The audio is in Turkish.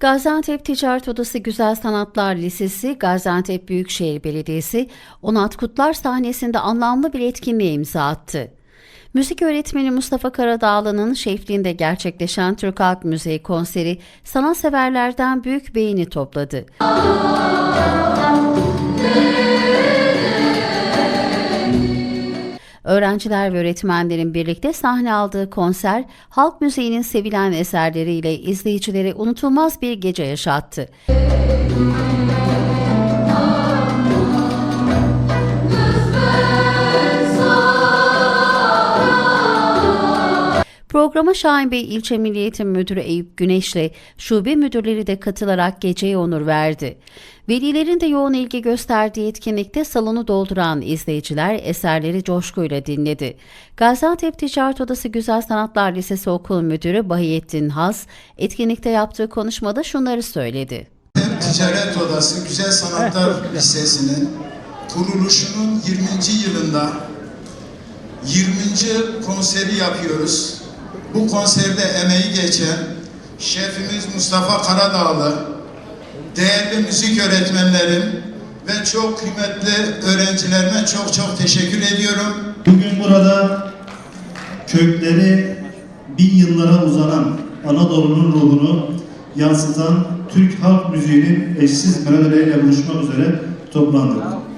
Gaziantep Ticaret Odası Güzel Sanatlar Lisesi, Gaziantep Büyükşehir Belediyesi, Onat Kutlar sahnesinde anlamlı bir etkinliğe imza attı. Müzik öğretmeni Mustafa Karadağlı'nın şefliğinde gerçekleşen Türk Halk Müziği konseri sanatseverlerden büyük beğeni topladı. Öğrenciler ve öğretmenlerin birlikte sahne aldığı konser, halk müziğinin sevilen eserleriyle izleyicilere unutulmaz bir gece yaşattı. Programa Şahin Bey İlçe Milli Eğitim Müdürü Eyüp Güneş'le şube müdürleri de katılarak geceye onur verdi. Velilerin de yoğun ilgi gösterdiği etkinlikte salonu dolduran izleyiciler eserleri coşkuyla dinledi. Gaziantep Ticaret Odası Güzel Sanatlar Lisesi Okul Müdürü Bahiyettin Haz, etkinlikte yaptığı konuşmada şunları söyledi. Ticaret Odası Güzel Sanatlar Lisesi'nin kuruluşunun 20. yılında 20. konseri yapıyoruz. Bu konserde emeği geçen şefimiz Mustafa Karadağlı, değerli müzik öğretmenlerim ve çok kıymetli öğrencilerime çok çok teşekkür ediyorum. Bugün burada kökleri bin yıllara uzanan Anadolu'nun ruhunu yansıtan Türk halk müziğinin eşsiz melodileriyle buluşmak üzere toplandık.